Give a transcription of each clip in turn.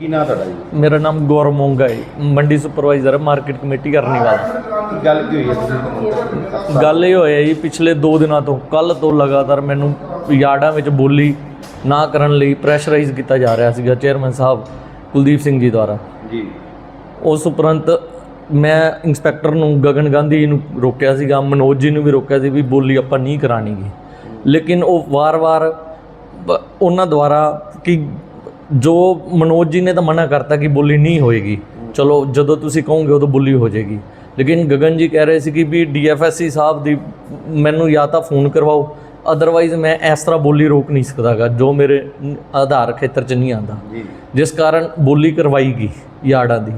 ਕੀ ਨਾਂ ਤੁਹਾਡਾ ਜੀ? ਮੇਰਾ ਨਾਮ ਗੌਰਵ ਮੋਂਗਾ ਹੈ। ਮੰਡੀ ਸੁਪਰਵਾਈਜ਼ਰ ਮਾਰਕੀਟ ਕਮੇਟੀ ਕਰਨੀ ਵਾਲਾ ਕੀ ਗੱਲ ਕੀ ਹੋਈ ਹੈ ਗੱਲ ਇਹ ਹੋਇਆ ਜੀ ਪਿਛਲੇ 2 ਦਿਨਾਂ ਤੋਂ ਕੱਲ ਤੋਂ ਲਗਾਤਾਰ ਮੈਨੂੰ ਯਾਰਡਾਂ ਵਿੱਚ ਬੋਲੀ ਨਾ ਕਰਨ ਲਈ ਪ੍ਰੈਸ਼ਰਾਈਜ਼ ਕੀਤਾ ਜਾ ਰਿਹਾ ਸੀਗਾ ਚੇਅਰਮੈਨ ਸਾਹਿਬ ਕੁਲਦੀਪ ਸਿੰਘ ਜੀ ਦੁਆਰਾ। ਜੀ। ਉਸ ਉਪਰੰਤ ਮੈਂ ਇੰਸਪੈਕਟਰ ਨੂੰ ਗਗਨ ਗਾਂਧੀ ਨੂੰ ਰੋਕਿਆ ਸੀਗਾ ਮਨੋਜ ਜੀ ਨੂੰ ਵੀ ਰੋਕਿਆ ਸੀ ਵੀ ਬੋਲੀ ਆਪਾਂ ਨਹੀਂ ਕਰਾਣੀ ਗੀ। ਲੇਕਿਨ ਉਹ ਵਾਰ-ਵਾਰ ਉਹਨਾਂ ਦੁਆਰਾ ਕਿ ਜੋ ਮਨੋਜ ਜੀ ਨੇ ਤਾਂ ਮਨਾ ਕਰਤਾ ਕਿ ਬੋਲੀ ਨਹੀਂ ਹੋਏਗੀ। ਚਲੋ ਜਦੋਂ ਤੁਸੀਂ ਕਹੋਗੇ ਉਦੋਂ ਬੋਲੀ ਹੋ ਜਾਏਗੀ। ਲੇਕਿਨ ਗਗਨ ਜੀ ਕਹਿ ਰਹੇ ਸੀ ਕਿ ਵੀ ਡੀਐਫਐਸਸੀ ਸਾਹਿਬ ਦੀ ਮੈਨੂੰ ਜਾਂ ਤਾਂ ਫੋਨ ਕਰਵਾਓ। ਅਦਰਵਾਈਜ਼ ਮੈਂ ਇਸ ਤਰ੍ਹਾਂ ਬੋਲੀ ਰੋਕ ਨਹੀਂ ਸਕਦਾਗਾ ਜੋ ਮੇਰੇ ਆਧਾਰ ਖੇਤਰ 'ਚ ਨਹੀਂ ਆਂਦਾ ਜਿਸ ਕਾਰਨ ਬੋਲੀ ਕਰਵਾਈ ਗਈ ਯਾਰਡਾਂ ਦੀ।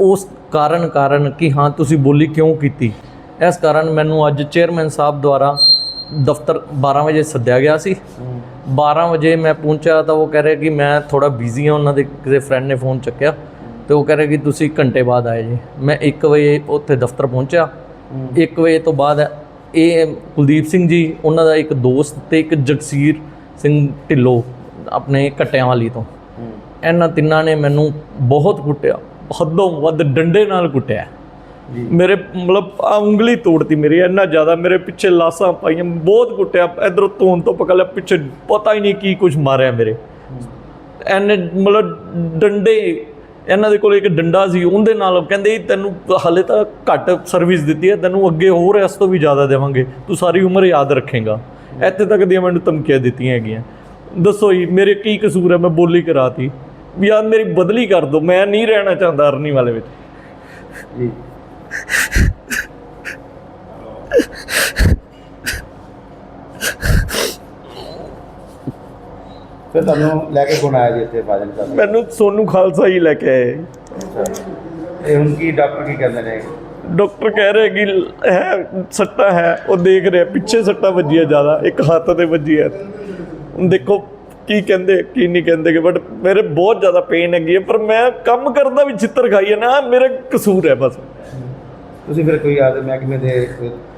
ਉਸ ਕਾਰਨ ਕਾਰਨ ਕਿ ਹਾਂ ਤੁਸੀਂ ਬੋਲੀ ਕਿਉਂ ਕੀਤੀ? ਇਸ ਕਾਰਨ ਮੈਨੂੰ ਅੱਜ ਚੇਅਰਮੈਨ ਸਾਹਿਬ ਦੁਆਰਾ ਦਫ਼ਤਰ 12 ਵਜੇ ਸੱਦਿਆ ਗਿਆ ਸੀ। 12 ਵਜੇ ਮੈਂ ਪਹੁੰਚਿਆ ਤਾਂ ਉਹ ਕਹਿ ਰਹੇ ਕਿ ਮੈਂ ਥੋੜਾ ਬਿਜ਼ੀ ਹਾਂ ਉਹਨਾਂ ਦੇ ਕਿਸੇ ਫਰੈਂਡ ਨੇ ਫੋਨ ਚੱਕਿਆ ਤੇ ਉਹ ਕਹਿ ਰਹੇ ਕਿ ਤੁਸੀਂ ਘੰਟੇ ਬਾਅਦ ਆਏ ਜੀ। ਮੈਂ 1 ਵਜੇ ਉੱਥੇ ਦਫ਼ਤਰ ਪਹੁੰਚਿਆ। 1 ਵਜੇ ਤੋਂ ਬਾਅਦ ਇਹ ਕੁਲਦੀਪ ਸਿੰਘ ਜੀ ਉਹਨਾਂ ਦਾ ਇੱਕ ਦੋਸਤ ਤੇ ਇੱਕ ਜਗਸੀਰ ਸਿੰਘ ਢਿੱਲੋਂ ਆਪਣੇ ਕਟਿਆਂ ਵਾਲੀ ਤੋਂ। ਇਹਨਾਂ ਤਿੰਨਾਂ ਨੇ ਮੈਨੂੰ ਬਹੁਤ ਕੁੱਟਿਆ। ਹੱਦੋਂ ਵੱਧ ਡੰਡੇ ਨਾਲ ਕੁੱਟਿਆ। ਮੇਰੇ ਮਤਲਬ ਆ ਉਂਗਲੀ ਤੋੜਤੀ ਮੇਰੀ ਇੰਨਾ ਜ਼ਿਆਦਾ ਮੇਰੇ ਪਿੱਛੇ ਲਾਸਾਂ ਪਾਈਆਂ ਬਹੁਤ ਕੁੱਟਿਆ ਇਧਰੋਂ ਧੋਣ ਤੋਂ ਪਕੜ ਲਿਆ ਪਿੱਛੇ ਪਤਾ ਹੀ ਨਹੀਂ ਕੀ ਕੁਝ ਮਾਰਿਆ ਮੇਰੇ। ਐਨੇ ਮਤਲਬ ਡੰਡੇ ਇਹਨਾਂ ਦੇ ਕੋਲ ਇੱਕ ਡੰਡਾ ਸੀ ਉਹਦੇ ਨਾਲ ਕਹਿੰਦੇ ਤੈਨੂੰ ਹਲੇ ਤਾਂ ਘੱਟ ਸਰਵਿਸ ਦਿੱਤੀ ਹੈ ਤੈਨੂੰ ਅੱਗੇ ਹੋਰ ਇਸ ਤੋਂ ਵੀ ਜ਼ਿਆਦਾ ਦੇਵਾਂਗੇ ਤੂੰ ਸਾਰੀ ਉਮਰ ਯਾਦ ਰੱਖੇਗਾ। ਇੱਥੇ ਤੱਕ ਦੀਆਂ ਮੈਨੂੰ ਧਮਕੀਆਂ ਦਿੱਤੀਆਂ ਹੈਗੀਆਂ। ਦੱਸੋ ਜੀ ਮੇਰੇ ਕੀ ਕਸੂਰ ਹੈ ਮੈਂ ਬੋਲੀ ਕਰਾਤੀ? ਵੀ ਯਾਰ ਮੇਰੀ ਬਦਲੀ ਕਰ ਦਿਓ ਮੈਂ ਨਹੀਂ ਰਹਿਣਾ ਚਾਹੁੰਦਾ ਅਰਨੀ ਵਾਲੇ ਵਿੱਚ। ਜੀ। ਫਿਰ ਤੁਹਾਨੂੰ ਲੈ ਕੇ ਕੌਣ ਆਇਆ ਜੀ ਇੱਥੇ ਫਾਜ਼ਿਲਕਾ ਤੋਂ? ਮੈਨੂੰ ਸੋਨੂ ਖਾਲਸਾ ਹੀ ਲੈ ਕੇ ਆਏ। ਇਹ ਹੁਣ ਕੀ ਡਾਕਟਰ ਕੀ ਕਹਿੰਦੇ ਨੇ? ਡਾਕਟਰ ਕਹਿ ਰਹੇ ਕਿ ਹੈ ਸੱਟਾ ਹੈ ਉਹ ਦੇਖ ਰਿਹਾ ਪਿੱਛੇ ਸੱਟਾ ਵੱਜੀ ਹੈ ਜ਼ਿਆਦਾ ਇੱਕ ਹੱਥ ਤੇ ਵੱਜੀ ਹੈ। ਹੁਣ ਦੇਖੋ ਕੀ ਕਹਿੰਦੇ ਕੀ ਨਹੀਂ ਕਹਿੰਦੇ ਬਟ ਮੇਰੇ ਬਹੁਤ ਜ਼ਿਆਦਾ ਪੇਨ ਹੈਗੀ ਹੈ ਪਰ ਮੈਂ ਕੰਮ ਕਰਦਾ ਵੀ ਚਿੱਤਰ ਖਾਈ ਹੈ ਨਾ ਮੇਰਾ ਕਸੂਰ ਹੈ ਬਸ। ਤੁਸੀਂ ਫਿਰ ਕੋਈ ਆਦੇ ਮਹਿਕਮੇ ਦੇ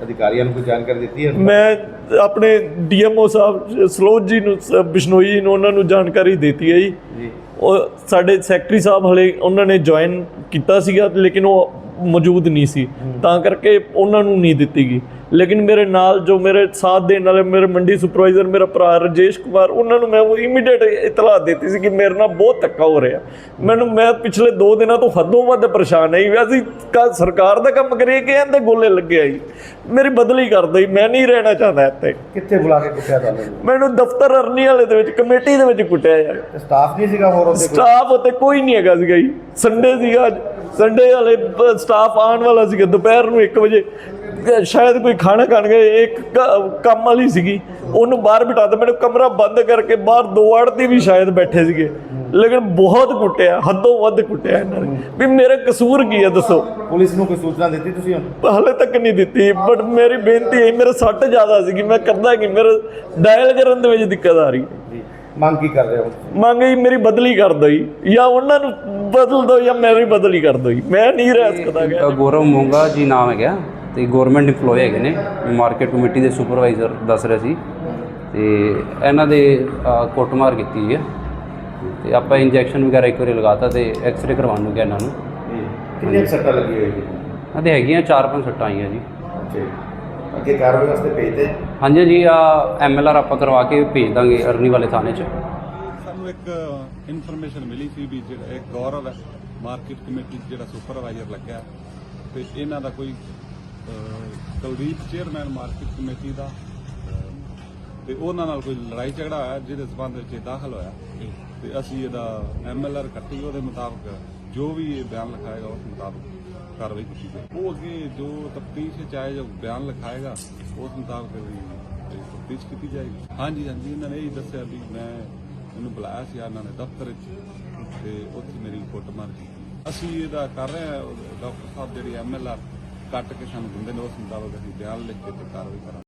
ਅਧਿਕਾਰੀਆਂ ਨੂੰ ਕੋਈ ਜਾਣਕਾਰੀ ਦਿੱਤੀ ਹੈ? ਮੈਂ ਆਪਣੇ ਡੀਐਮਓ ਸਾਹਿਬ ਸਲੋਜ ਜੀ ਨੂੰ ਬਿਸ਼ਨੋਈ ਜੀ ਨੂੰ ਉਹਨਾਂ ਨੂੰ ਜਾਣਕਾਰੀ ਦਿੱਤੀ ਹੈ ਜੀ। ਉਹ ਸਾਡੇ ਸੈਕਟਰੀ ਸਾਹਿਬ ਹਲੇ ਉਹਨਾਂ ਨੇ ਜੁਆਇਨ ਕੀਤਾ ਸੀਗਾ ਲੇਕਿਨ ਉਹ ਮੌਜੂਦ ਨਹੀਂ ਸੀ। ਤਾਂ ਕਰਕੇ ਉਹਨਾਂ ਨੂੰ ਨਹੀਂ ਦਿੱਤੀ ਗਈ। ਲੇਕਿਨ ਮੇਰੇ ਨਾਲ ਜੋ ਮੇਰੇ ਸਾਥ ਦੇਣ ਵਾਲੇ ਮੇਰੇ ਮੰਡੀ ਸੁਪਰਵਾਈਜ਼ਰ ਮੇਰਾ ਭਰਾ ਰਜੇਸ਼ ਕੁਮਾਰ ਉਹਨਾਂ ਨੂੰ ਮੈਂ ਉਹ ਇਮੀਡੀਏਟ ਇਤਲਾਹ ਦਿੱਤੀ ਸੀ ਕਿ ਮੇਰੇ ਨਾਲ ਬਹੁਤ ਧੱਕਾ ਹੋ ਰਿਹਾ। ਮੈਨੂੰ ਮੈਂ ਪਿਛਲੇ 2 ਦਿਨਾਂ ਤੋਂ ਹੱਦੋਂ ਵੱਧ ਪਰੇਸ਼ਾਨ ਹੈ। ਅਸੀਂ ਕਾ ਸਰਕਾਰ ਦਾ ਕੰਮ ਕਰੀਏ ਕਿ ਇਹਦੇ ਗੋਲੇ ਲੱਗੇ ਆ ਜੀ। ਮੇਰੀ ਬਦਲੀ ਕਰ ਜੀ ਮੈਂ ਨਹੀਂ ਰਹਿਣਾ ਚਾਹੁੰਦਾ ਇੱਥੇ। ਕਿੱਥੇ ਬੁਲਾ ਕੇ ਕੁੱਟਿਆ ਤੁਹਾਨੂੰ ਮੈਨੂੰ ਦਫ਼ਤਰ ਅਰਨੀ ਵਾਲੇ ਦੇ ਵਿੱਚ ਕਮੇਟੀ ਦੇ ਵਿੱਚ ਕੁੱਟਿਆ ਯਾਰ ਸਟਾਫ ਨਹੀਂ ਸੀਗਾ ਹੋਰ ਕੋਈ? ਸਟਾਫ ਉੱਤੇ ਕੋਈ ਨਹੀਂ ਹੈਗਾ ਸੀਗਾ ਜੀ। ਸੰਡੇ ਸੀਗਾ ਅੱਜ। ਸੰਡੇ ਵਾਲੇ ਸਟਾਫ ਆਉਣ ਵਾਲਾ ਸੀਗਾ ਦੁਪਹਿਰ ਨੂੰ 1 ਵਜੇ। ਸ਼ਾਇਦ ਕੋਈ ਖਾਣਾ ਖਾਣ ਗਏ ਇੱਕ ਕੰਮ ਵਾਲੀ ਸੀਗੀ। ਉਹਨੂੰ ਬਾਹਰ ਬਿਠਾ ਦਿੱਤਾ ਮੈਨੂੰ ਕਮਰਾ ਬੰਦ ਕਰਕੇ ਬਾਹਰ ਦੋ ਆੜਤੀ ਵੀ ਸ਼ਾਇਦ ਬੈਠੇ ਸੀਗੇ। ਲੇਕਿਨ ਬਹੁਤ ਕੁੱਟਿਆ ਹੱਦੋਂ ਵੱਧ ਕੁੱਟਿਆ ਇਹਨਾਂ ਨੇ। ਵੀ ਮੇਰੇ ਕਸੂਰ ਕੀ ਹੈ ਦੱਸੋ? ਪੁਲਿਸ ਨੂੰ ਕੋਈ ਸੂਚਨਾ ਦਿੱਤੀ ਤੁਸੀਂ ਹਾਲੇ ਤੱਕ ਨਹੀਂ ਦਿੱਤੀ ਬਟ ਮੇਰੀ ਬੇਨਤੀ ਹੈ ਮੇਰੇ ਸੱਟ ਜ਼ਿਆਦਾ ਸੀਗੀ ਮੈਂ ਕਰਦਾ ਕਿ ਮੇਰੇ ਡਾਇਲ ਕਰਨ ਦੇ ਵਿੱਚ ਦਿੱਕਤ ਆ ਰਹੀ। ਹੈ ਮੰਗ ਕੀ ਕਰ ਰਹੇ ਹੋ? ਮੰਗ ਜੀ ਮੇਰੀ ਬਦਲੀ ਕਰ ਦਿਓ ਜੀ ਜਾਂ ਉਹਨਾਂ ਨੂੰ ਬਦਲ ਦਿਓ ਜਾਂ ਮੇਰੀ ਬਦਲੀ ਕਰ ਦਿਓ ਜੀ ਮੈਂ ਨਹੀਂ ਰਹਿ ਸਕਦਾ ਗਿਆ ਗੌਰਵ ਮੋਂਗਾ ਜੀ ਨਾਮ ਹੈਗਾ ਤੇ ਗਵਰਨਮੈਂਟ EMPLOYE ਹੈਗੇ ਨੇ ਮਾਰਕੀਟ ਕਮੇਟੀ ਦੇ ਸੁਪਰਵਾਈਜ਼ਰ ਦੱਸ ਰਹੇ ਸੀ। ਤੇ ਇਹਨਾਂ ਦੇ ਕੁੱਟਮਾਰ ਕੀਤੀ ਹੈ। ਤੇ ਆਪਾਂ ਇੰਜੈਕਸ਼ਨ ਵਗੈਰਾ ਇੱਕ ਵਾਰੀ ਲਗਾਤਾ ਤੇ ਐਕਸ-ਰੇ ਕਰਵਾਉਣ ਨੂੰ ਗਿਆ ਇਹਨਾਂ ਨੂੰ। ਜੀ ਕਿੰਨੀ ਕੁ ਸੱਟਾਂ ਲੱਗੀ ਹੋਈ ਦੇ ਹੈਗੀਆਂ ਚਾਰ ਪੰਜ ਸੱਟਾਂ ਆਈਆਂ ਜੀ। ਜੀ। ਅੱਗੇ ਕਾਰਵਾਈ ਵਾਸਤੇ ਭੇਜਦੇ ਹਾਂਜੀ ਜੀ ਆ ਐਮਐਲਆਰ ਆਪਾਂ ਕਰਵਾ ਕੇ ਭੇਜ ਦਾਂਗੇ ਅਰਨੀ ਵਾਲੇ ਥਾਣੇ 'ਚ। ਸਾਨੂੰ ਇੱਕ ਇਨਫੋਰਮੇਸ਼ਨ ਮਿਲੀ ਸੀ ਵੀ ਜਿਹੜਾ ਇੱਕ ਗੌਰਵ ਹੈ ਮਾਰਕੀਟ ਕਮੇਟੀ ਜਿਹੜਾ ਸੁਪਰਵਾਈਜ਼ਰ ਲੱਗਿਆ। ਤੇ ਇਹਨਾਂ ਦਾ ਕੋਈ ਕੁਲਦੀਪ ਚੇਅਰਮੈਨ ਮਾਰਕੀਟ ਕਮੇਟੀ ਦਾ ਤੇ ਉਹਨਾਂ ਨਾਲ ਕੋਈ ਲੜਾਈ ਝਗੜਾ ਹੋਇਆ ਜਿਹਦੇ ਸਬੰਧ ਵਿੱਚ ਇਹ ਦਾਖਲ ਹੋਇਆ। ਤੇ ਅਸੀਂ ਇਹਦਾ ਐਮਐਲਆਰ ਕੱਟੀ ਉਹਦੇ ਮੁਤਾਬਕ ਜੋ ਵੀ ਇਹ ਬਿਆਨ ਲਿਖਾਏਗਾ ਉਸ ਮੁਤਾਬਕ ਕਾਰਵਾਈ ਕੀਤੀ ਜਾਏ ਉਹ ਅੱਗੇ ਜੋ ਤਫਤੀਸ਼ ਵਿੱਚ ਆਏ ਜੋ ਬਿਆਨ ਲਿਖਾਏਗਾ ਉਸ ਮੁਤਾਬਕ ਵੀ ਤਫਤੀਸ਼ ਕੀਤੀ ਜਾਏਗੀ। ਹਾਂਜੀ ਹਾਂਜੀ। ਇਹਨਾਂ ਨੇ ਇਹ ਦੱਸਿਆ ਵੀ ਮੈਂ ਇਹਨੂੰ ਬੁਲਾਇਆ ਸੀ ਇਹਨਾਂ ਨੇ ਦਫ਼ਤਰ ਵਿੱਚ ਤੇ ਉੱਥੇ ਮੇਰੀ ਕੁੱਟਮਾਰ ਕੀਤੀ। ਅਸੀਂ ਇਹਦਾ ਕਰ ਰਹੇ ਹਾਂ। ਡਾਕਟਰ ਸਾਹਿਬ ਜਿਹੜੀ ਐਮਐਲਆਰ ਕੱਟ ਕੇ ਸਾਨੂੰ ਦਿੰਦੇ ਨੇ ਉਸ ਮੁਤਾਬਕ ਅਸੀਂ ਬਿਆਨ ਲਿਖ ਕੇ ਤੇ ਕਾਰਵਾਈ ਕਰਾਂਗੇ।